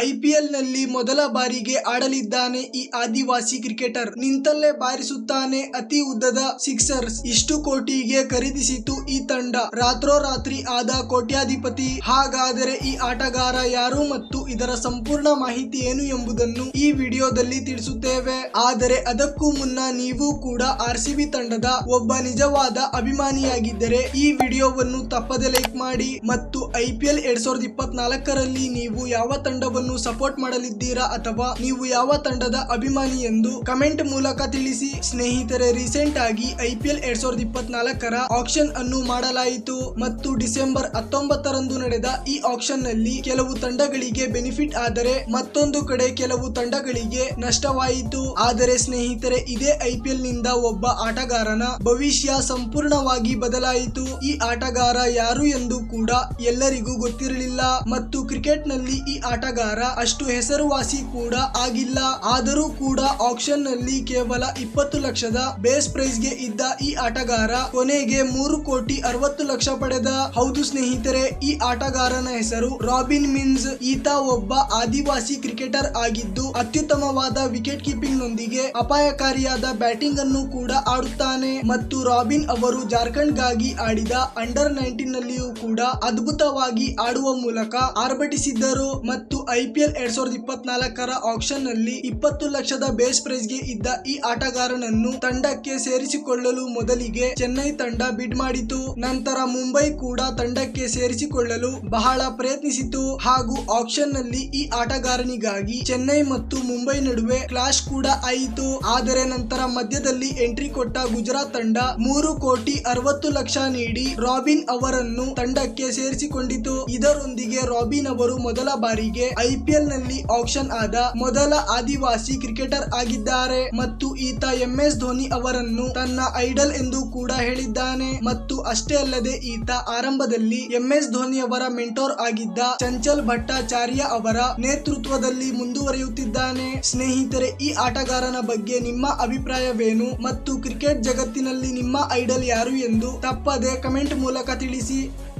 ಐಪಿಎಲ್ನಲ್ಲಿ ಮೊದಲ ಬಾರಿಗೆ ಆಡಲಿದ್ದಾನೆ ಈ ಆದಿವಾಸಿ ಕ್ರಿಕೆಟರ್. ನಿಂತಲ್ಲೇ ಬಾರಿಸುತ್ತಾನೆ ಅತಿ ಉದ್ದದ ಸಿಕ್ಸರ್ಸ್ ಇಷ್ಟು ಕೋಟಿಗೆ ಖರೀದಿಸಿತು ಈ ತಂಡ. ರಾತ್ರೋರಾತ್ರಿ ಆದ ಕೋಟ್ಯಾಧಿಪತಿ. ಹಾಗಾದರೆ ಈ ಆಟಗಾರ ಯಾರು ಮತ್ತು ಇದರ ಸಂಪೂರ್ಣ ಮಾಹಿತಿ ಏನು ಎಂಬುದನ್ನು ಈ ವಿಡಿಯೋದಲ್ಲಿ ತಿಳಿಸುತ್ತೇವೆ. ಆದರೆ ಅದಕ್ಕೂ ಮುನ್ನ ನೀವು ಕೂಡ ಆರ್ ಸಿ ತಂಡದ ಒಬ್ಬ ನಿಜವಾದ ಅಭಿಮಾನಿಯಾಗಿದ್ದರೆ ಈ ವಿಡಿಯೋವನ್ನು ತಪ್ಪದೆ ಲೈಕ್ ಮಾಡಿ ಮತ್ತು ಐಪಿಎಲ್ ಎರಡ್ ಸಾವಿರದ ಇಪ್ಪತ್ನಾಲ್ಕರಲ್ಲಿ ನೀವು ಯಾವ ತಂಡವನ್ನು ಸಪೋರ್ಟ್ ಮಾಡಲಿದ್ದೀರಾ ಅಥವಾ ನೀವು ಯಾವ ತಂಡದ ಅಭಿಮಾನಿ ಎಂದು ಕಮೆಂಟ್ ಮೂಲಕ ತಿಳಿಸಿ. ಸ್ನೇಹಿತರೆ ರೀಸೆಂಟ್ ಆಗಿ ಐಪಿಎಲ್ ಎರಡ್ ಸಾವಿರದ ಇಪ್ಪತ್ನಾಲ್ಕರ ಆಕ್ಷನ್ ಅನ್ನು ಮಾಡಲಾಯಿತು ಮತ್ತು ಡಿಸೆಂಬರ್ ಹತ್ತೊಂಬತ್ತರಂದು ನಡೆದ ಈ ಆಕ್ಷನ್ನಲ್ಲಿ ಕೆಲವು ತಂಡಗಳಿಗೆ ಬೆನಿಫಿಟ್ ಆದರೆ ಮತ್ತೊಂದು ಕಡೆ ಕೆಲವು ತಂಡಗಳಿಗೆ ನಷ್ಟವಾಯಿತು. ಆದರೆ ಸ್ನೇಹಿತರೆ, ಇದೇ ಐಪಿಎಲ್ನಿಂದ ಒಬ್ಬ ಆಟಗಾರನ ಭವಿಷ್ಯ ಸಂಪೂರ್ಣವಾಗಿ ಬದಲಾಯಿತು. ಈ ಆಟಗಾರ ಯಾರು ಎಂದು ಕೂಡ ಎಲ್ಲರಿಗೂ ಗೊತ್ತಿರಲಿಲ್ಲ. ಮತ್ತು ಕ್ರಿಕೆಟ್ನಲ್ಲಿ ಈ ಆಟಗಾರ ಅಷ್ಟು ಹೆಸರುವಾಸಿ ಕೂಡ ಆಗಿಲ್ಲ. ಆದರೂ ಕೂಡ ಆಕ್ಷನ್ನಲ್ಲಿ ಕೇವಲ ಇಪ್ಪತ್ತು ಲಕ್ಷದ ಬೇಸ್ ಪ್ರೈಸ್ಗೆ ಇದ್ದ ಈ ಆಟಗಾರ ಕೊನೆಗೆ ಮೂರು ಕೋಟಿ ಅರವತ್ತು ಲಕ್ಷ ಪಡೆದ. ಹೌದು ಸ್ನೇಹಿತರೆ, ಈ ಆಟಗಾರನ ಹೆಸರು ರಾಬಿನ್ ಮಿನ್ಸ್. ಈತ ಒಬ್ಬ ಆದಿವಾಸಿ ಕ್ರಿಕೆಟರ್ ಆಗಿದ್ದು, ಅತ್ಯುತ್ತಮವಾದ ವಿಕೆಟ್ ಕೀಪಿಂಗ್ ನೊಂದಿಗೆ ಅಪಾಯಕಾರಿಯಾದ ಬ್ಯಾಟಿಂಗ್ ಅನ್ನು ಕೂಡ ಆಡುತ್ತಾನೆ. ಮತ್ತು ರಾಬಿನ್ ಅವರು ಜಾರ್ಖಂಡ್ಗಾಗಿ ಆಡಿದ ಅಂಡರ್ ನೈನ್ಟೀನ್ ನಲ್ಲಿಯೂ ಕೂಡ ಅದ್ಭುತವಾಗಿ ಆಡುವ ಮೂಲಕ ಆರ್ಭಟಿಸಿದ್ದರು. ಮತ್ತು ಐಪಿಎಲ್ ಎರಡ್ ಸಾವಿರದ ಇಪ್ಪತ್ನಾಲ್ಕರ ಆಕ್ಷನ್ನಲ್ಲಿ ಇಪ್ಪತ್ತು ಲಕ್ಷದ ಬೇಸ್ ಪ್ರೈಸ್ಗೆ ಇದ್ದ ಈ ಆಟಗಾರನನ್ನು ತಂಡಕ್ಕೆ ಸೇರಿಸಿಕೊಳ್ಳಲು ಮೊದಲಿಗೆ ಚೆನ್ನೈ ತಂಡ ಬಿಡ್ ಮಾಡಿತು. ನಂತರ ಮುಂಬೈ ಕೂಡ ತಂಡಕ್ಕೆ ಸೇರಿಸಿಕೊಳ್ಳಲು ಬಹಳ ಪ್ರಯತ್ನಿಸಿತು. ಹಾಗೂ ಆಕ್ಷನ್ನಲ್ಲಿ ಈ ಆಟಗಾರನಿಗಾಗಿ ಚೆನ್ನೈ ಮತ್ತು ಮುಂಬೈ ನಡುವೆ ಕ್ಲಾಶ್ ಕೂಡ ಆಯಿತು. ಆದರೆ ನಂತರ ಮಧ್ಯದಲ್ಲಿ ಎಂಟ್ರಿ ಕೊಟ್ಟ ಗುಜರಾತ್ ತಂಡ ಮೂರು ಕೋಟಿ ಅರವತ್ತು ಲಕ್ಷ ನೀಡಿ ರಾಬಿನ್ ಅವರನ್ನು ತಂಡಕ್ಕೆ ಸೇರಿಸಿಕೊಂಡಿತು. ಇದರೊಂದಿಗೆ ರಾಬಿನ್ ಅವರು ಮೊದಲ ಬಾರಿಗೆ ಐಪಿಎಲ್ ನಲ್ಲಿ ಆಕ್ಷನ್ ಆದ ಮೊದಲ ಆದಿವಾಸಿ ಕ್ರಿಕೆಟರ್ ಆಗಿದ್ದಾರೆ ಮತ್ತು ಈತ ಎಂ ಎಸ್ ಧೋನಿ ಅವರನ್ನು ತನ್ನ ಐಡಲ್ ಎಂದು ಕೂಡ ಹೇಳಿದ್ದಾನೆ. ಮತ್ತು ಅಷ್ಟೇ ಅಲ್ಲದೆ ಈತ ಆರಂಭದಲ್ಲಿ ಎಂ ಎಸ್ ಧೋನಿ ಅವರ ಮೆಂಟೋರ್ ಆಗಿದ್ದ ಚಂಚಲ್ ಭಟ್ಟಾಚಾರ್ಯ ಅವರ ನೇತೃತ್ವದಲ್ಲಿ ಮುಂದುವರಿಯುತ್ತಿದ್ದಾನೆ. ಸ್ನೇಹಿತರೆ, ಈ ಆಟಗಾರನ ಬಗ್ಗೆ ನಿಮ್ಮ ಅಭಿಪ್ರಾಯವೇನು ಮತ್ತು ಕ್ರಿಕೆಟ್ ಜಗತ್ತಿನಲ್ಲಿ ನಿಮ್ಮ ಐಡಲ್ ಯಾರು ಎಂದು ತಪ್ಪದೆ ಕಮೆಂಟ್ ಮೂಲಕ ತಿಳಿಸಿ.